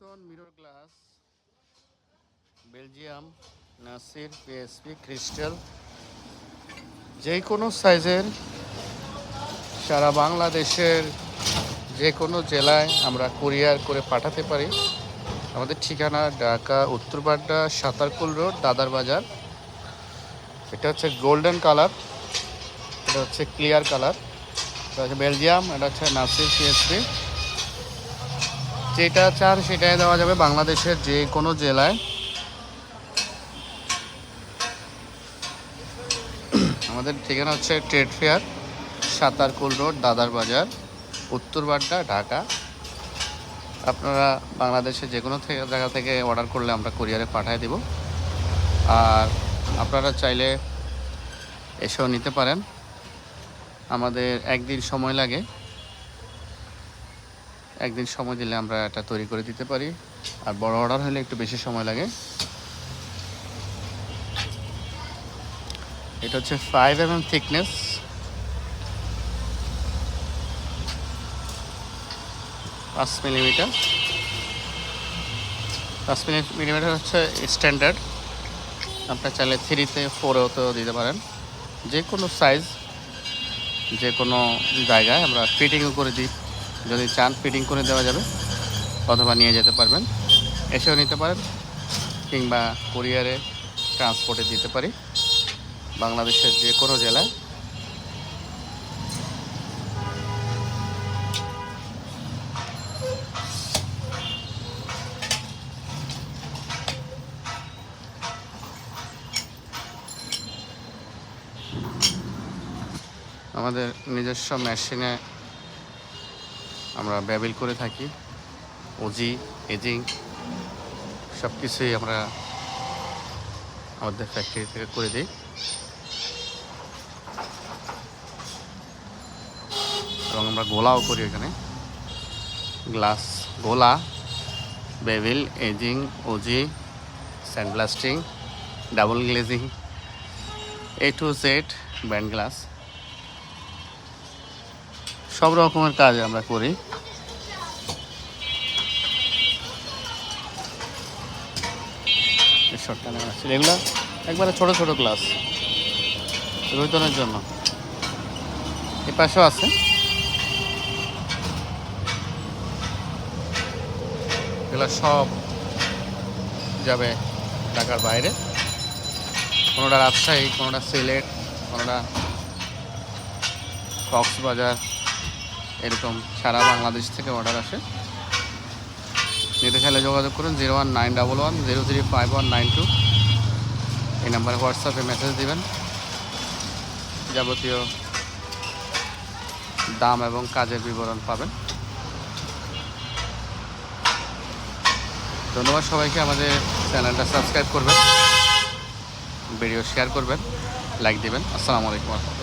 Newton mirror glass Belgium Nasir PSP crystal যে কোনো সাইজের সারা বাংলাদেশের যে কোনো জেলায় আমরা কুরিয়ার করে পাঠাতে পারি। আমাদের ঠিকানা ঢাকা উত্তরবাড্ডা সাতারকুল রোড, দাদার বাজার। এটা হচ্ছে গোল্ডেন কালার এটা হচ্ছে ক্লিয়ার কালার এটা হচ্ছে বেলজিয়াম এটা হচ্ছে নাসির পিএসপি যেটা চান সেটাই দেওয়া যাবে বাংলাদেশের যে কোনো জেলায়। আমাদের ঠিকানা হচ্ছে ট্রেড ফেয়ার, সাতারকুল রোড, দাদার বাজার, উত্তরবাড্ডা, ঢাকা। আপনারা বাংলাদেশে যে কোনো জায়গা থেকে অর্ডার করলে আমরা কুরিয়ারে পাঠিয়ে দেব। আর আপনারা চাইলে এসেও নিতে পারেন। আমাদের একদিন সময় লাগে। একদিন সময় দিলে আমরা এটা তৈরি করে দিতে পারি। আর বড় অর্ডার হলে একটু বেশি সময় লাগে। এটা হচ্ছে ফাইভ এম এম থিকনেস পাঁচ মিলিমিটার। পাঁচ মিলিমিটার হচ্ছে স্ট্যান্ডার্ড আপনার চাইলে থ্রিতে ফোরেওতেও দিতে পারেন। যে কোনো সাইজ যে কোনো জায়গায় আমরা ফিটিংও করে দিই। যদি চান ফিটিং করে দেওয়া যাবে, অথবা নিয়ে যেতে পারবেন। এসেও নিতে পারেন, কিংবা কুরিয়ারে ট্রান্সপোর্টে দিতে পারি। বাংলাদেশের যে কোনো জেলায় আমাদের নিজস্ব মেশিনে আমরা ব্যবিল করে থাকি। ওজি, এজিং সব কিছুই আমরা আমাদের ফ্যাক্টরি থেকে করে দিই। এবং আমরা গোলাও করি এখানে। গ্লাস, গোলা bevel edging, OG sand blasting double glazing A to Z band glass সব রকমের কাজ আমরা করি। এগুলো একবারে ছোট ছোট গ্লাস রোহিতনের জন্য। এ পাশেও আছে। এগুলো সব যাবে ঢাকার বাইরে। কোনোটা রাজশাহী, কোনোটা সিলেট, কোনোটা কক্সবাজার। এরকম সারা বাংলাদেশ থেকে অর্ডার আসে। নিতে চাইলে যোগাযোগ করুন zero one nine double one zero three five one nine two. এই নাম্বারে হোয়াটসঅ্যাপে মেসেজ দিবেন। যাবতীয় দাম এবং কাজের বিবরণ পাবেন। ধন্যবাদ সবাইকে, আমাদের চ্যানেলটা সাবস্ক্রাইব করবেন, ভিডিও শেয়ার করবেন, লাইক দিবেন। আসসালামু আলাইকুম।